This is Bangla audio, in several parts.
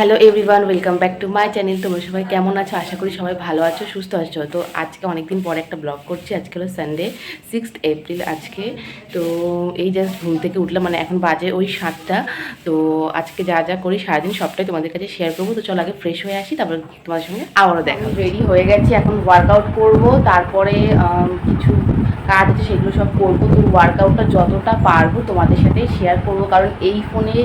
Hello everyone, welcome back to my channel. তোমরা সবাই কেমন আছো? আশা করি সবাই ভালো আছো, সুস্থ আছো। তো আজকে অনেকদিন পরে একটা ব্লগ করছি। আজকে হলো সানডে সিক্সথ এপ্রিল আজকে। তো এই জাস্ট ঘুম থেকে উঠলাম মানে এখন বাজে ওই সাতটা। তো আজকে যা যা করি সারাদিন সবটাই তোমাদের কাছে শেয়ার করব। তো চলো আগে ফ্রেশ হয়ে আসি, তারপর তোমাদের সঙ্গে আবারও দেখা রেডি হয়ে গেছি, এখন ওয়ার্কআউট করব। তারপরে কিছু কাজ আছে, সেগুলো সব করব। তো ওয়ার্কআউটটা যতটা পারব তোমাদের সাথে শেয়ার করব। কারণ এই ফোনে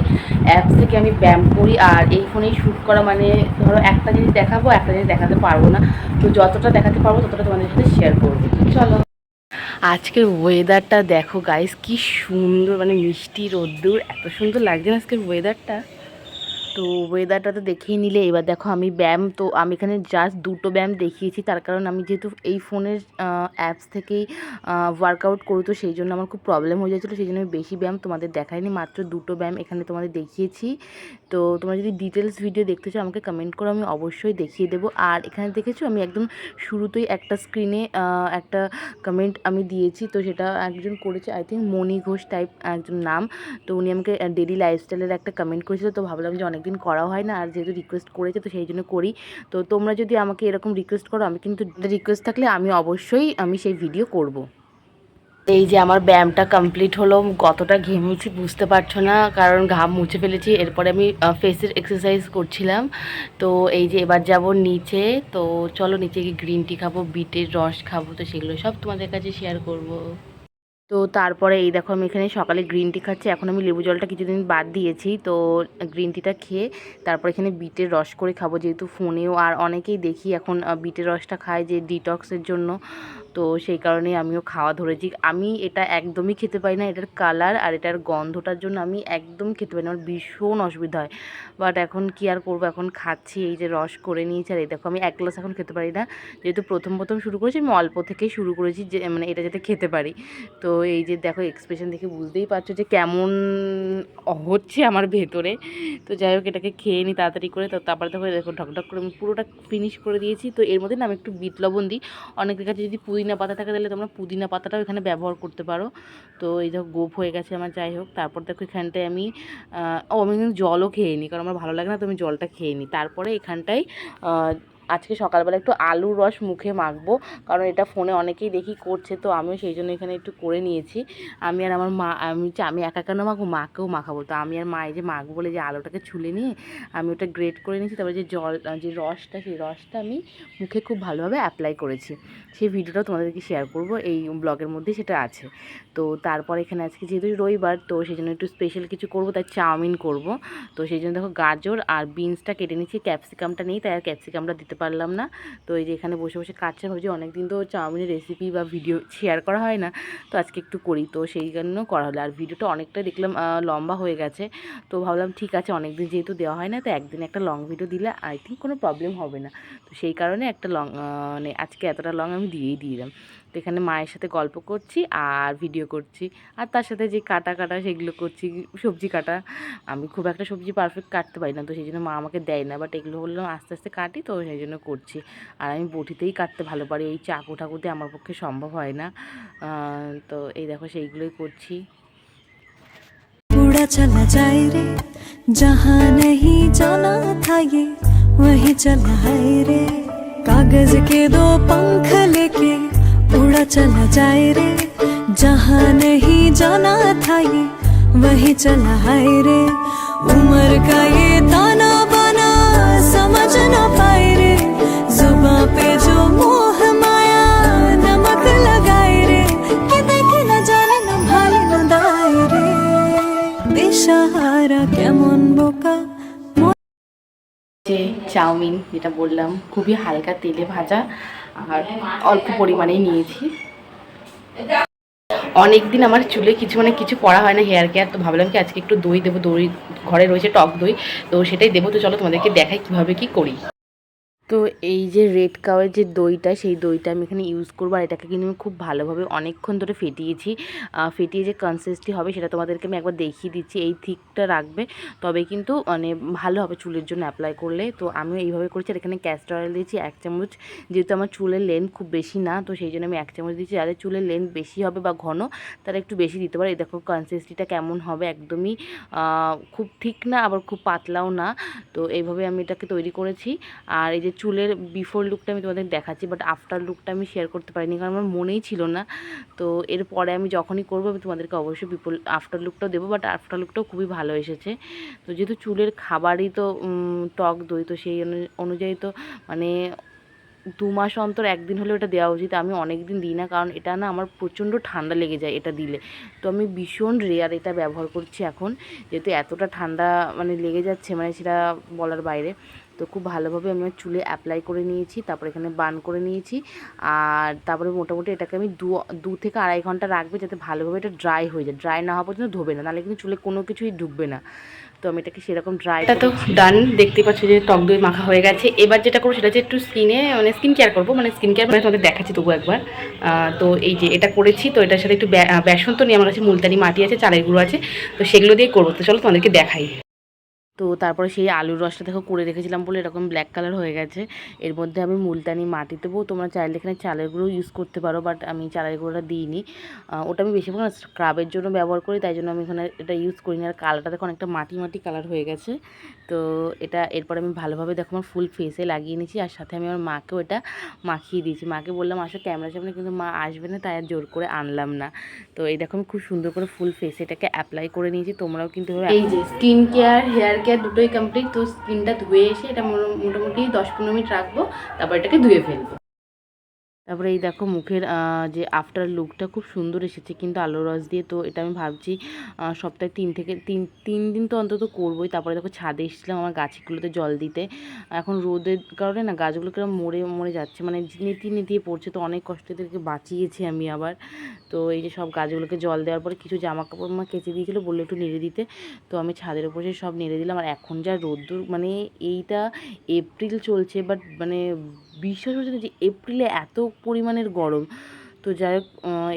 অ্যাপস থেকে আমি ব্যায়াম করি আর এই ফোনেই শ্যুট করা মানে ধরো একটা জিনিস দেখাবো, একটা জিনিস দেখাতে পারব না। তো যতটা দেখাতে পারব, ততটা তোমাদের সাথে শেয়ার করব। চলো। আজকের ওয়েদারটা দেখো গাইস কি সুন্দর মানে মিষ্টি রোদ্দুর, এত সুন্দর লাগছে না আজকের ওয়েদারটা তো ওয়েদারটা তো দেখেই নিলে। এবার দেখো আমি ব্যায়াম তো আমি এখানে জাস্ট দুটো ব্যায়াম দেখিয়েছি। তার কারণ আমি যেহেতু এই ফোনের অ্যাপস থেকেই ওয়ার্কআউট করি, তো সেই জন্য আমার খুব প্রবলেম হয়ে যাচ্ছিল। সেই জন্য আমি বেশি ব্যায়াম তোমাদের দেখাইনি, মাত্র দুটো ব্যায়াম এখানে তোমাদের দেখিয়েছি। তো তোমরা যদি ডিটেলস ভিডিও দেখতে চাও, আমাকে কমেন্ট করো, আমি অবশ্যই দেখিয়ে দেবো। আর এখানে দেখেছ, আমি একদম শুরুতেই একটা স্ক্রিনে একটা কমেন্ট আমি দিয়েছি। তো সেটা একজন করেছে I think Moni Ghosh type একজন নাম। তো উনি আমাকে ডেলি লাইফস্টাইলের একটা কমেন্ট করেছিল। তো ভাবলাম যে অনেকদিন করা হয় না, আর যেহেতু রিকোয়েস্ট করেছে তো সেই জন্য করি। তো তোমরা যদি আমাকে এরকম রিকোয়েস্ট করো, আমি কিন্তু রিকোয়েস্ট থাকলে আমি অবশ্যই আমি সেই ভিডিও করব। এই যে আমার ব্যায়ামটা কমপ্লিট হলো, কতটা ঘেমেছি বুঝতে পারছ না, কারণ ঘাম মুছে ফেলেছি, এরপরে আমি ফেসের এক্সারসাইজ করছিলাম। তো এই যে এবার যাব নিচে, তো চলো নিচে গিয়ে গ্রিন টি খাব, বিটের রস খাব, তো সেগুলো সব তোমাদের কাছে শেয়ার করব। তো তারপরে এই দেখো আমি এখানে সকালে গ্রিন টি খাচ্ছি। এখন আমি লেবু জলটা কিছুদিন বাদ দিয়েছি। তো গ্রিন টিটা খেয়ে তারপর এখানে বিটের রস করে খাব যেহেতু ফোনেও। আর অনেকেই দেখি এখন বিটের রসটা খায় যে ডিটক্সের জন্য। তো সেই কারণেই আমিও খাওয়া ধরেছি। আমি এটা একদমই খেতে পারি না। এটার কালার আর এটার গন্ধটার জন্য আমি একদম খেতে পারি না। আমার ভীষণ অসুবিধা হয়। বাট এখন কি আর করব? এখন খাচ্ছি এই যে রস করে নিয়েছি। আর এই দেখো আমি এক গ্লাস এখন খেতে পারি না। যেহেতু প্রথম প্রথম শুরু করেছি, আমি অল্প থেকেই শুরু করেছি যে মানে এটা যাতে খেতে পারি। তো এই যে দেখো এক্সপ্রেশন দেখে বুঝতেই পারছ যে কেমন হচ্ছে আমার ভেতরে। তো যাই হোক, এটাকে খেয়ে নিই তাড়াতাড়ি করে। তো তারপরে দেখো দেখো ঢকঢক করে আমি পুরোটা ফিনিশ করে দিয়েছি। তো এর মধ্যে না আমি একটু বিট লবণ দিই। অনেকের কাছে যদি পুদিনা পাতা থাকে, তাহলে তোমরা পুদিনা পাতাটাও এখানে ব্যবহার করতে পারো। তো এই দেখো গোপ হয়ে গেছে আমার, যাই হোক। তারপর দেখো, এখানটায় আমি ও, আমি জলও খেয়ে নিই কারণ আমার ভালো লাগে না, তো আমি জলটা খেয়ে নিই তারপরে এখানটায় আজকে সকালবেলা একটু আলুর রস মুখে মাখবো, কারণ এটা ফোনে অনেকেই দেখি করছে, তো আমিও সেই জন্য এখানে একটু করে নিয়েছি। আমি আর আমার মা, আমি আমি একা কেন মাখবো? মাকেও মাখাবো। তো আমি আর মা এই যে মাখবো বলে যে আলুটাকে ছুলে নিয়ে আমি ওটা গ্রেট করে নিয়েছি, তারপরে যে জল, যে রসটা, সেই রসটা আমি মুখে খুব ভালোভাবে অ্যাপ্লাই করেছি। সেই ভিডিওটাও তোমাদেরকে শেয়ার করব, এই ব্লগের মধ্যে সেটা আছে। তো তারপর এখানে আজকে যেহেতু রবিবার, তো সেই জন্য একটু স্পেশাল কিছু করব, তাই চাউমিন করব। তো সেই জন্য দেখো গাজর আর বিনসটা কেটে নিচ্ছি ক্যাপসিকামটা নেই, তাই আর ক্যাপসিকামটা দিতে পারলাম না। তো এই যে এখানে বসে বসে কাটছে, ভাবছি অনেকদিন তো চাউমিনের রেসিপি বা ভিডিও শেয়ার করা হয় না। তো আজকে একটু করি। তো সেই জন্য করা হলো। আর ভিডিওটা অনেকটা দেখলাম লম্বা হয়ে গেছে। তো ভাবলাম ঠিক আছে, অনেকদিন যেহেতু দেওয়া হয় না, তো একদিন একটা লং ভিডিও দিলে আই থিঙ্ক কোনো প্রবলেম হবে না। তো সেই কারণে একটা লং মানে আজকে এতটা লং আমি দিয়েই দিলাম। তো এখানে মায়ের সাথে গল্প করছি আর ভিডিও করছি আর তার সাথে যে কাটা কাটা সেগুলো করছি সবজি কাটা আমি খুব একটা সবজি পারফেক্ট কাটতে পারি না তো সেই জন্য মা আমাকে দেয় না বাট এগুলো বললাম আস্তে আস্তে কাটি তো সেই জন্য করছি আর আমি বটিতেই কাটতে ভালো পারি ওই চাকু টাকুতে আমার পক্ষে সম্ভব হয় না আহ, তো এই দেখো সেইগুলোই করছি उड़ा चला जाए रे जहाँ नहीं जाना था ये वही चला है रे कागज के दो पंख लेके उड़ा चला जाए रे जहाँ नहीं जाना था ये वही चला है रे उम्र का ये ताना बाना समझ ना पाए रे जुबा पे जो मोह माया नमक लगाए रे कि देखे न जाने न भाले न दाए রে দিশাহারা কেমন বোকা যে চাউমিন যেটা বললাম খুবই হালকা তেলে ভাজা আর অল্প পরিমাণেই নিয়েছি। অনেক দিন আমার চুলে কিছু মানে কিছু করা হয় না হেয়ার কেয়ার তো ভাবলাম কি আজকে একটু দই দেবো, দই, ঘরে রয়েছে টক দই, তো সেটাই দেবো। তো চলো তোমাদেরকে দেখাই কীভাবে কি করি। তো এই যে রেড কাওয়ের যে দইটা, সেই দইটা আমি এখানে ইউজ করব। আর এটাকে কিন্তু আমি খুব ভালোভাবে অনেকক্ষণ ধরে ফেটিয়েছি। ফেটিয়ে যে কনসিস্টি হবে সেটা তোমাদেরকে আমি একবার দেখিয়ে দিচ্ছি। এই থিকটা রাখবে, তবে কিন্তু মানে ভালো হবে চুলের জন্য অ্যাপ্লাই করলে। তো আমিও এইভাবে করেছি। আর এখানে ক্যাস্টর অয়েল দিয়েছি এক চামচ। যেহেতু আমার চুলের লেন্থ খুব বেশি না, তো সেই জন্য আমি এক চামচ দিয়েছি। যাদের চুলের লেন্থ বেশি হবে বা ঘন, তারা একটু বেশি দিতে পারে। এই দেখো কনসিস্টিটা কেমন হবে একদমই খুব ঠিক না, আবার খুব পাতলাও না। তো এইভাবে আমি এটাকে তৈরি করেছি। আর এই যে চুলের বিফোর লুকটা আমি তোমাদের দেখাচ্ছি বাট আফটার লুকটা আমি শেয়ার করতে পারিনি, কারণ আমার মনেই ছিল না। তো এরপরে আমি যখনই করব, আমি তোমাদেরকে অবশ্যই বিফোর আফটার লুকটাও দেবো বাট আফটার লুকটাও খুবই ভালো এসেছে। তো যেহেতু চুলের খাবারই তো টক দই, তো সেই অনু- অনুযায়ী তো মানে দু মাস অন্তর একদিন হলে ওটা দেওয়া উচিত, আমি অনেক দিন দিই না, কারণ এটা না আমার প্রচণ্ড ঠান্ডা লেগে যায় এটা দিলে। তো আমি ভীষণ রেয়ার এটা ব্যবহার করছি এখন, যেহেতু এতটা ঠান্ডা মানে লেগে যাচ্ছে মানে সেটা বলার বাইরে। তো খুব ভালোভাবে আমি আমার চুলে অ্যাপ্লাই করে নিয়েছি তারপর এখানে বান করে নিয়েছি। আর তারপরে মোটামুটি এটাকে আমি দু দু থেকে আড়াই ঘণ্টা রাখবে যাতে ভালোভাবে এটা ড্রাই হয়ে যায়। ড্রাই না হওয়া পর্যন্ত ধোবে না নাহলে কিন্তু চুলে কোনো কিছুই ঢুকবে না। তো আমি এটাকে সেরকম ড্রাই এটা তো ডান দেখতে পাচ্ছ যে টক দই মাখা হয়ে গেছে। এবার যেটা করব সেটা হচ্ছে একটু স্কিনে মানে স্কিন কেয়ার করব মানে স্কিন কেয়ার মানে তোমাদের দেখাচ্ছি তবু একবার। তো এই যে এটা করেছি তো এটার সাথে একটু বেসন তো নিয়ে আমার কাছে মুলতানি মাটি আছে চালের গুঁড়ো আছে তো সেগুলো দিয়ে করব। তো চলো তোমাদেরকে দেখাই। তো তারপরে সেই আলুর রসটা দেখো করে রেখেছিলাম বলে এরকম ব্ল্যাক কালার হয়ে গেছে। এর মধ্যে আমি মুলতানি মাটি দেবো। তোমরা চাইলে এখানে চালের গুঁড়ো ইউজ করতে পারো বাট আমি চালের গুঁড়োটা দিইনি। ওটা আমি বেশিরভাগ স্ক্রাবের জন্য ব্যবহার করি, তাই জন্য আমি এখানে এটা ইউজ করি না আর কালারটা দেখো অনেকটা মাটি মাটি কালার হয়ে গেছে। তো এটা এরপর আমি ভালোভাবে দেখো আমার ফুল ফেসে লাগিয়ে নিয়েছি। আর সাথে আমি আমার মাকেও এটা মাখিয়ে দিয়েছি। মাকে বললাম, আসো ক্যামেরার সামনে। কিন্তু মা আসবে না, তাই আর জোর করে আনলাম না। তো এই দেখো আমি খুব সুন্দর করে ফুল ফেসে এটাকে অ্যাপ্লাই করে নিয়েছি। তোমরাও কিন্তু এই যে স্কিন কেয়ার হেয়ার কেয়ার দুটোই কমপ্লিট তো স্কিনটা ধুয়ে এসে এটা মোটা- মোটামুটি দশ পনেরো মিনিট রাখব, তারপর এটাকে ধুয়ে ফেলব। তারপরে এই দেখো মুখের যে আফটার লুকটা খুব সুন্দর এসেছে কিন্তু আলু রস দিয়ে। তো এটা আমি ভাবছি সপ্তাহে তিন থেকে, তিন তিন দিন তো অন্তত করবোই। তারপরে দেখো ছাদে এসেছিলাম আমার গাছগুলোতে জল দিতে। এখন রোদের কারণে না গাছগুলো কিরম মরে মরে যাচ্ছে। মানে নেতিয়ে নেতিয়ে পড়ছে। তো অনেক কষ্ট এদেরকে বাঁচিয়েছি আমি আবার। তো এই যে সব গাছগুলোকে জল দেওয়ার পরে কিছু জামা কাপড় মা কেচে দিয়েছিলো, বলল একটু নেড়ে দিতে। তো আমি ছাদের উপরে সব নেড়ে দিলাম। আর এখন যা রোদ্দুর মানে এইটা এপ্রিল চলছে বাট মানে বিশ্বাস হচ্ছে না যে এপ্রিলে এত পরিমাণের গরম। তো যাই হোক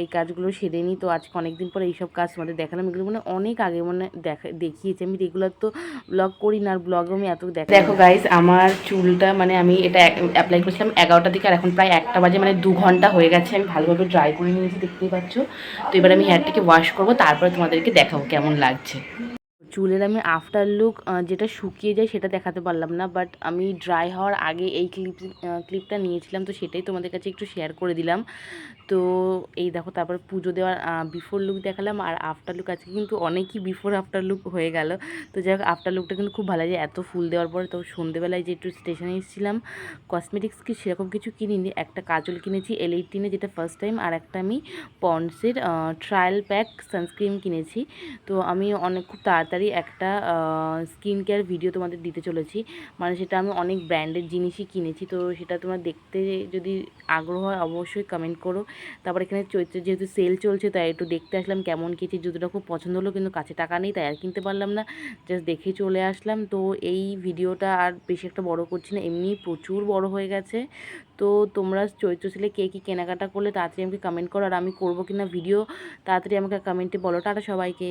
এই কাজগুলো সেরে নিই তো আজকে অনেক দিন পরে এইসব কাজ তোমাদের দেখালাম। এগুলো মানে অনেক আগে মানে দেখা, দেখিয়েছি। আমি রেগুলার তো ব্লগ করি না, আর ব্লগে আমি এত দেখা দেখো গাইস আমার চুলটা মানে আমি এটা অ্যাপ্লাই করেছিলাম এগারোটা দিকে, আর এখন প্রায় একটা বাজে মানে দু ঘণ্টা হয়ে গেছে। আমি ভালোভাবে ড্রাই করে নিয়েছি, দেখতেই পাচ্ছ। তো এবার আমি হেয়ারটাকে ওয়াশ করব, তারপরে তোমাদেরকে দেখাবো কেমন লাগছে। চুলের আমি আফটার লুক যেটা শুকিয়ে যায় সেটা দেখাতে পারলাম না বাট আমি ড্রাই হওয়ার আগে এই ক্লিপ ক্লিপটা নিয়েছিলাম, তো সেটাই তোমাদের কাছে একটু শেয়ার করে দিলাম। তো এই দেখো, তারপর পুজো দেওয়ার বিফোর লুক দেখালাম, আর আফটার লুক আজকে কিন্তু অনেকই বিফোর আফটার লুক হয়ে গেল। তো যাই হোক আফটার লুকটা কিন্তু খুব ভালো লাগে, এত ফুল দেওয়ার পরে তো সন্ধেবেলায় যে একটু স্টেশনে এসেছিলাম কসমেটিক্স কি সেরকম কিছু কিনিনি, একটা কাজল কিনেছি এল এইটিনে যেটা ফার্স্ট টাইম আর একটা আমি পন্ডসের ট্রায়াল প্যাক সানস্ক্রিন কিনেছি। তো আমি অনেক, খুব তাড়াতাড়ি একটা স্কিন কেয়ার ভিডিও তোমাদের দিতে চলেছি। মানে সেটা আমি অনেক ব্র্যান্ডের জিনিসই কিনেছি। তো সেটা তোমরা দেখতে যদি আগ্রহ হয় অবশ্যই কমেন্ট করো। তারপর এখানে চৈত্র, যেহেতু সেল চলছে, তাই একটু দেখতে আসলাম কেমন কিছি জুতোটা খুব পছন্দ হলো কিন্তু কাছে টাকা নেই, তাই আর কিনতে পারলাম না। জাস্ট দেখে চলে আসলাম। তো এই ভিডিওটা আর বেশি একটা বড় করছি না এমনি প্রচুর বড় হয়ে গেছে। তো তোমরা চৈত্র সেলে কে কী কেনাকাটা করলে তাড়াতাড়ি আমাকে কমেন্ট করো। আর আমি করব কিনা ভিডিও তাড়াতাড়ি আমাকে কমেন্টে বলো। টাটা সবাইকে।